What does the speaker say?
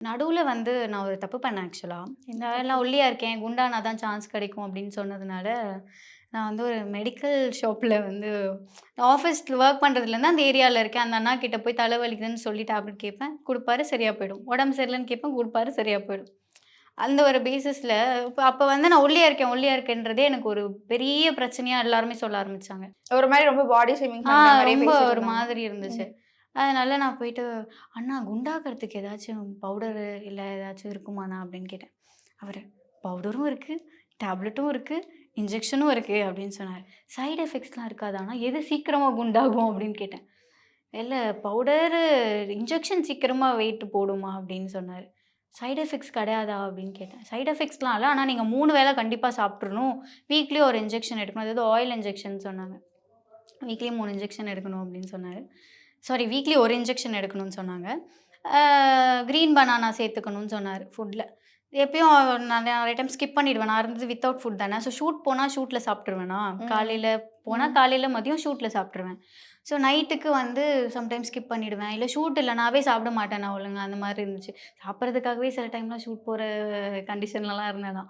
நடுவுல வந்து நான் ஒரு தப்பு பண்ணேன் ஆக்சுவலா. இந்த நான் ஒல்லியா இருக்கேன், குண்டானா தான் சான்ஸ் கிடைக்கும் அப்படின்னு சொன்னதுனால, நான் வந்து ஒரு மெடிக்கல் ஷாப்ல வந்து ஆஃபீஸ்ல ஒர்க் பண்றதுலேருந்து அந்த ஏரியால இருக்கேன். அந்த அண்ணா கிட்ட போய் தலை வலிக்குதுன்னு சொல்லி டேப்லெட் கேட்பேன். குடுப்பாரு சரியா போயிடும். உடம்பு சரியில்லன்னு கேட்பேன். குடுப்பாரு சரியா போயிடும். அந்த ஒரு பேசிஸ்ல இப்ப அப்ப வந்து நான் ஒல்லியா இருக்கேன், ஒல்லியா இருக்கேன்றதே எனக்கு ஒரு பெரிய பிரச்சனையா எல்லாருமே சொல்ல ஆரம்பிச்சாங்க. ஒரு மாரி ரொம்ப பாடி ஷேமிங் ரொம்ப ஒரு. மாதிரி இருந்துச்சு. அதனால நான் போயிட்டு, "அண்ணா குண்டாக்கிறதுக்கு ஏதாச்சும் பவுடரு இல்லை ஏதாச்சும் இருக்குமாண்ணா?" அப்படின்னு கேட்டேன். அவர் "பவுடரும் இருக்குது டேப்லெட்டும் இருக்குது இன்ஜெக்ஷனும் இருக்குது அப்படின்னு சொன்னார் சைடு எஃபெக்ட்ஸ்லாம் இருக்காதாண்ணா? எது சீக்கிரமாக குண்டாகும்?" அப்படின்னு கேட்டேன். இல்லை பவுடரு, இன்ஜெக்ஷன் சீக்கிரமாக வெயிட் போடுமா" அப்படின்னு சொன்னார் சைடு எஃபெக்ட்ஸ் கிடையாதா?" அப்படின்னு கேட்டேன். சைடு எஃபெக்ட்ஸ்லாம் இல்லை ஆனால் நீங்கள் மூணு வேளை கண்டிப்பாக சாப்பிட்றணும் வீக்லி ஒரு இன்ஜெக்ஷன் எடுக்கணும்." அதாவது ஆயில் இன்ஜெக்ஷன் சொன்னாங்க. வீக்லி மூணு இன்ஜெக்ஷன் எடுக்கணும் அப்படின்னு சொன்னார் சாரி வீக்லி 1 இன்ஜெக்ஷன் எடுக்கணும்னு சொன்னாங்க. கிரீன் பனானா சேர்த்துக்கணும்னு சொன்னாரு ஃபுட்ல. எப்பயும் நான் நெறைய டைம் ஸ்கிப் பண்ணிடுவேன். நான் இருந்தது வித்தவுட் ஃபுட் தானே. ஸோ ஷூட் போனா ஷூட்ல சாப்பிட்டுருவேனா, ம். காலையில போனா ம். காலையில, மதியம் ஷூட்ல சாப்பிட்டுருவேன். ஸோ நைட்டுக்கு வந்து சம்டைம்ஸ் ஸ்கிப் பண்ணிடுவேன். இல்ல ஷூட் இல்லனாவே சாப்பிட மாட்டேன் நான் ஒழுங்கா. அந்த மாரி இருந்துச்சு. சாப்பிடுறதுக்காகவே சில டைம்லாம் ஷூட் போற கண்டிஷன்லலாம் இருந்தேன்.